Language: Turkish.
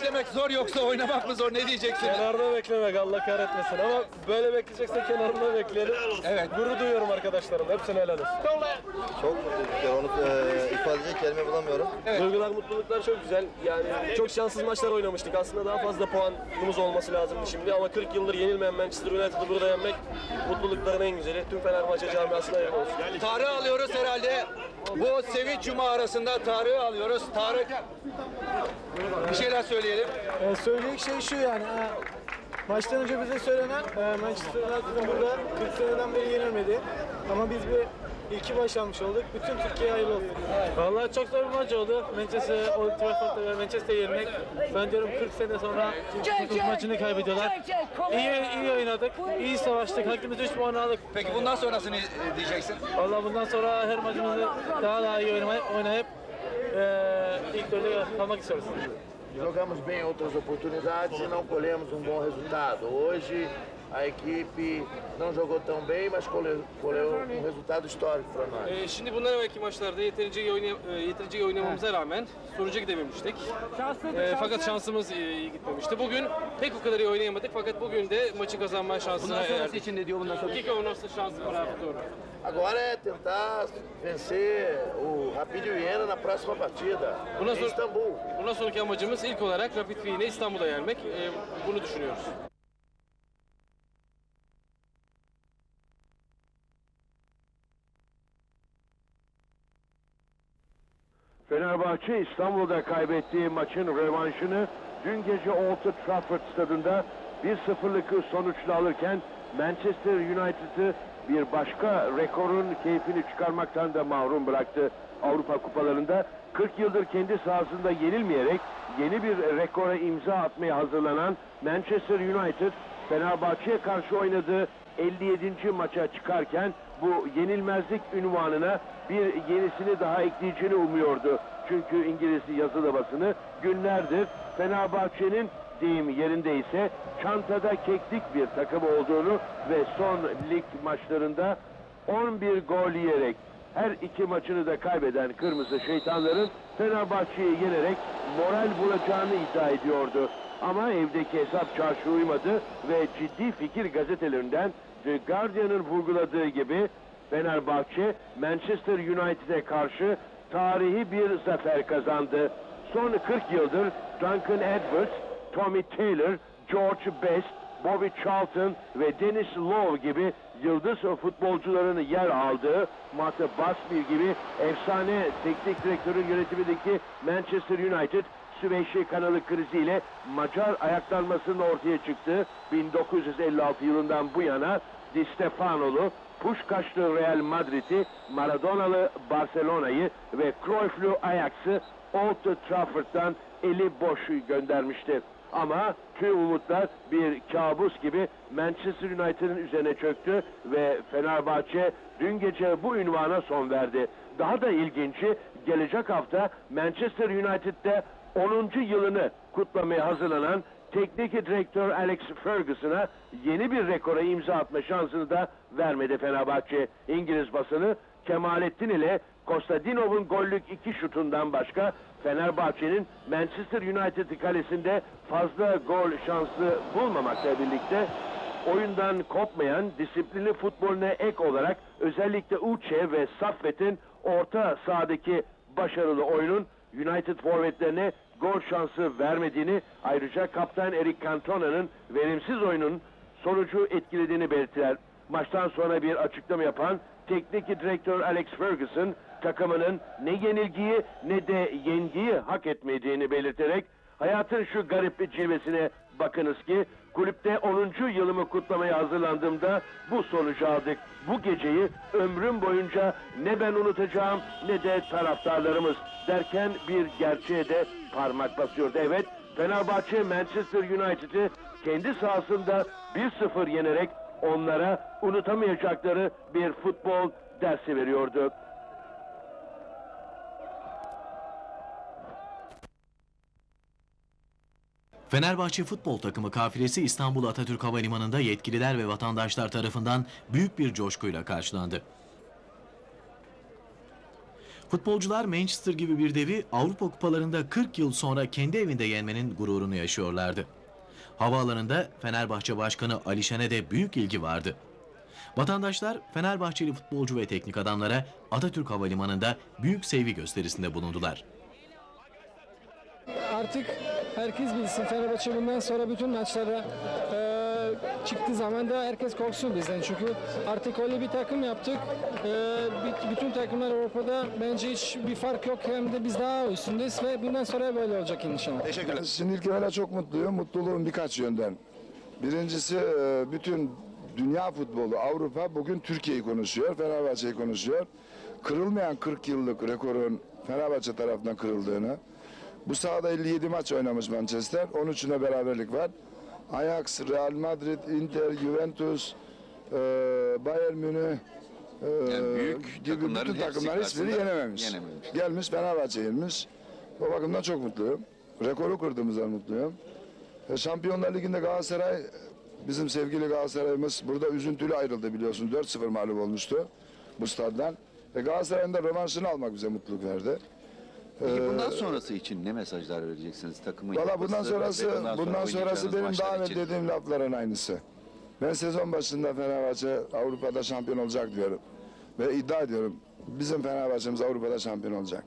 beklemek zor yoksa oynamak mı zor? Ne diyeceksiniz? Kenarda beklemek Allah kahretmesin ama böyle bekleyeceksen kenarında bekleyelim. Evet. Gurur duyuyorum arkadaşlarım. Hepsine helal olsun. Çok mutluyuz. ya, Onu e, ifade edecek kelime bulamıyorum. Duygular, mutluluklar çok güzel. Yani çok şanssız maçlar oynamıştık. Aslında daha fazla puanımız olması lazımdı şimdi ama 40 yıldır yenilmeyen Manchester United'ı burada yenmek mutlulukların en güzeli. Tüm Fenerbahçe camiasına hayırlı olsun. Tarık'ı alıyoruz herhalde. Bu sevinç cuma arasında Tarık'ı alıyoruz. Tarık bir şeyler söyleyelim. Ee, söyleyecek şey şu yani. e, maçtan önce bize söylenen e, Manchester United'ın burada 40 seneden beri yenilmedi. Ama biz bir ilki başarmış olduk. Bütün Türkiye'ye hayırlı olsun. Vallahi çok zor bir maç oldu. Manchester Old Trafford'da ve Manchester'ı yenmek. Ben diyorum 40 sene sonra kurtuluş maçını kaybediyorlar. İyi, iyi oynadık, iyi savaştık, hakkımızda 3 puan aldık. Peki bundan sonrasını diyeceksin. Vallahi bundan sonra her maçımızı daha daha iyi oynayıp, oynayıp eee ilk dörde kalmak istiyoruz. Jogamos bem em outras oportunidades e não colhemos um bom resultado. Hoje a equipe não jogou tão bem, mas colheu, colheu um resultado histórico para nós. Ee, Şimdi bundan evvelki maçlarda yeterince iyi, oynay e, yeterince iyi oynamamıza rağmen sonuca gidememiştik. Ee, fakat şansımız iyi, gitmemişti. Bugün pek o kadar iyi oynayamadık fakat bugün de maçı kazanma şansına Bundan sonrası erdik. için ne diyor bundan sonra? É o nosso para futuro? Agora é tentar vencer o Rapid Viena na próxima partida Bundan em sonra, Istambul. bundan sonraki amacımız ilk olarak Rapid Viyen'i İstanbul'da yenmek. Ee, bunu düşünüyoruz. Fenerbahçe İstanbul'da kaybettiği maçın rövanşını dün gece Old Trafford stadında 1-0'lık sonuçla alırken Manchester United'ı bir başka rekorun keyfini çıkarmaktan da mahrum bıraktı. Avrupa kupalarında 40 yıldır kendi sahasında yenilmeyerek yeni bir rekora imza atmaya hazırlanan Manchester United Fenerbahçe'ye karşı oynadığı 57. maça çıkarken bu yenilmezlik ünvanına bir yenisini daha ekleyeceğini umuyordu. Çünkü İngiliz yazılı basını günlerdir Fenerbahçe'nin deyim yerinde ise çantada keklik bir takım olduğunu ve son lig maçlarında 11 gol yiyerek her iki maçını da kaybeden Kırmızı Şeytanların Fenerbahçe'yi yenerek moral bulacağını iddia ediyordu. Ama evdeki hesap çarşı uymadı ve ciddi fikir gazetelerinden The Guardian'ın vurguladığı gibi Fenerbahçe Manchester United'e karşı tarihi bir zafer kazandı. Son 40 yıldır Duncan Edwards, Tommy Taylor, George Best, Bobby Charlton ve Dennis Lowe gibi yıldız futbolcuların yer aldığı Matt Busby gibi efsane teknik direktörün yönetimindeki Manchester United Süveyşi kanalı kriziyle Macar ayaklanmasının ortaya çıktı. 1956 yılından bu yana Di Stefano'lu, Puşkaşlı Real Madrid'i, Maradona'lı Barcelona'yı ve Cruyff'lu Ajax'ı Old Trafford'dan eli boş göndermişti. Ama tüm umutlar bir kabus gibi Manchester United'ın üzerine çöktü ve Fenerbahçe dün gece bu ünvana son verdi. Daha da ilginci gelecek hafta Manchester United'de 10. yılını kutlamaya hazırlanan teknik direktör Alex Ferguson'a yeni bir rekora imza atma şansını da vermedi Fenerbahçe. İngiliz basını Kemalettin ile Kostadinov'un gollük iki şutundan başka Fenerbahçe'nin Manchester United kalesinde fazla gol şansı bulmamakla birlikte oyundan kopmayan disiplinli futboluna ek olarak özellikle Uche ve Saffet'in orta sahadaki başarılı oyunun United forvetlerine gol şansı vermediğini ayrıca kaptan Eric Cantona'nın verimsiz oyunun sonucu etkilediğini belirttiler. Maçtan sonra bir açıklama yapan teknik direktör Alex Ferguson takımının ne yenilgiyi ne de yengiyi hak etmediğini belirterek hayatın şu garip cilvesine bakınız ki kulüpte 10. yılımı kutlamaya hazırlandığımda bu sonucu aldık. Bu geceyi ömrüm boyunca ne ben unutacağım ne de taraftarlarımız derken bir gerçeğe de parmak basıyordu. Evet Fenerbahçe Manchester United'ı kendi sahasında 1-0 yenerek onlara unutamayacakları bir futbol dersi veriyordu. Fenerbahçe futbol takımı kafilesi İstanbul Atatürk Havalimanı'nda yetkililer ve vatandaşlar tarafından büyük bir coşkuyla karşılandı. Futbolcular Manchester gibi bir devi Avrupa kupalarında 40 yıl sonra kendi evinde yenmenin gururunu yaşıyorlardı. Havaalanında Fenerbahçe Başkanı Ali Şen'e de büyük ilgi vardı. Vatandaşlar Fenerbahçeli futbolcu ve teknik adamlara Atatürk Havalimanı'nda büyük sevgi gösterisinde bulundular. Artık herkes bilsin Fenerbahçe bundan sonra bütün maçlara e, çıktığı zaman da herkes korksun bizden çünkü artık öyle bir takım yaptık. E, bütün takımlar Avrupa'da bence hiç bir fark yok hem de biz daha üstündeyiz ve bundan sonra böyle olacak inşallah. Şimdi ilk evvela çok mutluyum. Mutluluğum birkaç yönden. Birincisi e, bütün dünya futbolu, Avrupa bugün Türkiye'yi konuşuyor, Fenerbahçe'yi konuşuyor. Kırılmayan 40 yıllık rekorun Fenerbahçe tarafından kırıldığını, bu sahada 57 maç oynamış Manchester, 13'üne beraberlik var. Ajax, Real Madrid, Inter, Juventus, e, Bayern Münih, e, Yani büyük gibi takımların bütün takımlar hiçbiri yenememiş. yenememiş. Gelmiş Fenerbahçe yenmiş. O bakımdan çok mutluyum. Rekoru kırdığımızdan mutluyum. E, Şampiyonlar Ligi'nde Galatasaray, bizim sevgili Galatasaray'ımız burada üzüntülü ayrıldı biliyorsun. 4-0 mağlup olmuştu bu staddan. Ve Galatasaray'ın da rövanşını almak bize mutluluk verdi. Peki bundan sonrası için ne mesajlar vereceksiniz takımın? Valla yapısı bundan ve sonrası, bundan sonra sonrası benim maçlar daha evvel için? dediğim lafların aynısı. Ben sezon başında Fenerbahçe Avrupa'da şampiyon olacak diyorum. Ve iddia ediyorum bizim Fenerbahçe'miz Avrupa'da şampiyon olacak.